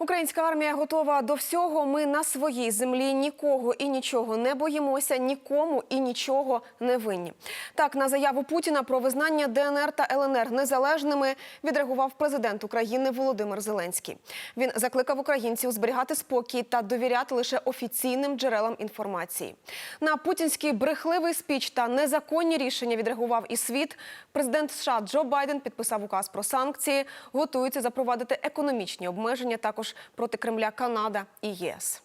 Українська армія готова до всього. Ми на своїй землі нікого і нічого не боїмося, нікому і нічого не винні. Так, на заяву Путіна про визнання ДНР та ЛНР незалежними відреагував президент України Володимир Зеленський. Він закликав українців зберігати спокій та довіряти лише офіційним джерелам інформації. На путінський брехливий спіч та незаконні рішення відреагував і світ. Президент США Джо Байден підписав указ про санкції, готується запровадити економічні обмеження також проти Кремля Канада і ЄС.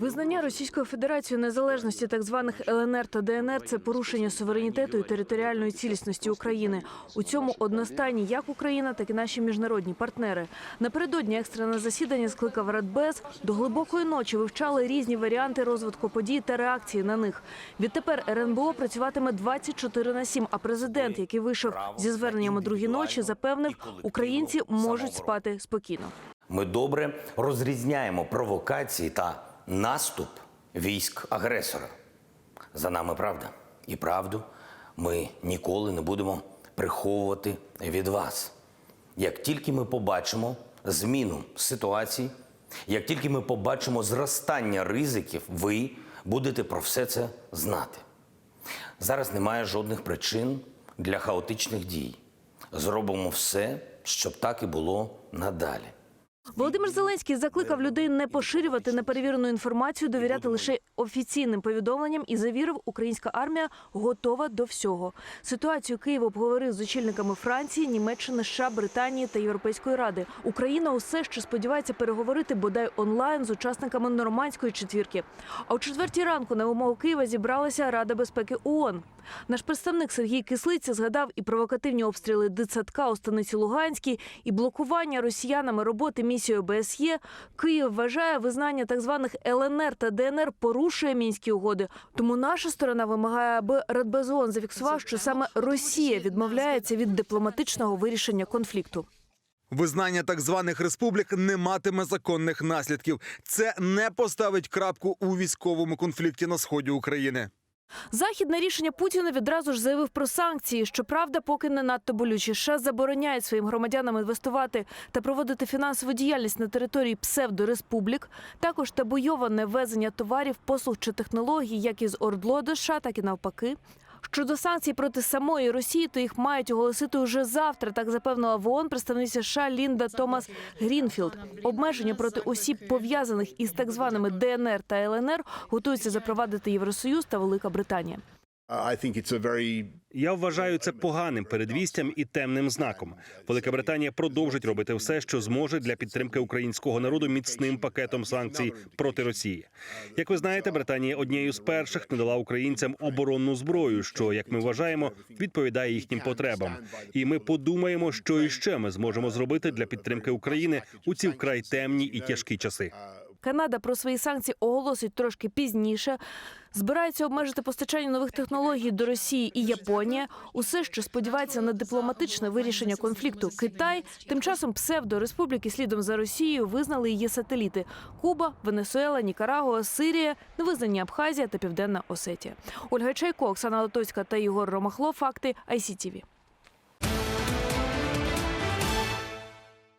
Визнання Російською Федерацією незалежності так званих ЛНР та ДНР – це порушення суверенітету і територіальної цілісності України. У цьому одностайні як Україна, так і наші міжнародні партнери. Напередодні екстрене засідання скликав Радбез. До глибокої ночі вивчали різні варіанти розвитку подій та реакції на них. Відтепер РНБО працюватиме 24 на 7, а президент, який вийшов зі зверненням о другій ночі, запевнив, українці можуть спати спокійно. Ми добре розрізняємо провокації та наступ військ агресора. За нами правда. І правду ми ніколи не будемо приховувати від вас. Як тільки ми побачимо зміну ситуації, як тільки ми побачимо зростання ризиків, ви будете про все це знати. Зараз немає жодних причин для хаотичних дій. Зробимо все, щоб так і було надалі. Володимир Зеленський закликав людей не поширювати неперевірену інформацію, довіряти лише офіційним повідомленням і завірив, українська армія готова до всього. Ситуацію Київ обговорив з очільниками Франції, Німеччини, США, Британії та Європейської ради. Україна усе ще сподівається переговорити бодай онлайн з учасниками нормандської четвірки. А о четвертій ранку на вимогу Києва зібралася Рада безпеки ООН. Наш представник Сергій Кислиця згадав і провокативні обстріли дитсадка у станиці Луганській, і блокування росіянами роботи місії ОБСЄ. Київ вважає визнання так званих ЛНР та ДНР порушує мінські угоди. Тому наша сторона вимагає, аби Радбез ООН зафіксував, що саме Росія відмовляється від дипломатичного вирішення конфлікту. Визнання так званих республік не матиме законних наслідків. Це не поставить крапку у військовому конфлікті на сході України. Західне рішення Путіна відразу ж заявив про санкції. Щоправда, поки не надто болючі. США забороняють своїм громадянам інвестувати та проводити фінансову діяльність на території псевдореспублік. Також табойоване ввезення товарів, послуг чи технологій, як із ОРДЛО до США, так і навпаки. Щодо санкцій проти самої Росії, то їх мають оголосити уже завтра. Так запевнила в ООН представниця США Лінда Томас Грінфілд. Обмеження проти осіб пов'язаних із так званими ДНР та ЛНР готуються запровадити Євросоюз та Велика Британія. Я вважаю це поганим передвістям і темним знаком. Велика Британія продовжить робити все, що зможе для підтримки українського народу міцним пакетом санкцій проти Росії. Як ви знаєте, Британія однією з перших надала українцям оборонну зброю, що як ми вважаємо, відповідає їхнім потребам. І ми подумаємо, що іще ми зможемо зробити для підтримки України у ці вкрай темні і тяжкі часи. Канада про свої санкції оголосить трошки пізніше. Збирається обмежити постачання нових технологій до Росії і Японія. Усе що сподівається на дипломатичне вирішення конфлікту. Китай тим часом псевдореспубліки слідом за Росією визнали її сателіти: Куба, Венесуела, Нікарагуа, Сирія, невизнані Абхазія та Південна Осетія. Ольга Чайко, Оксана Латоцька та Ігор Ромахло. Факти ICTV.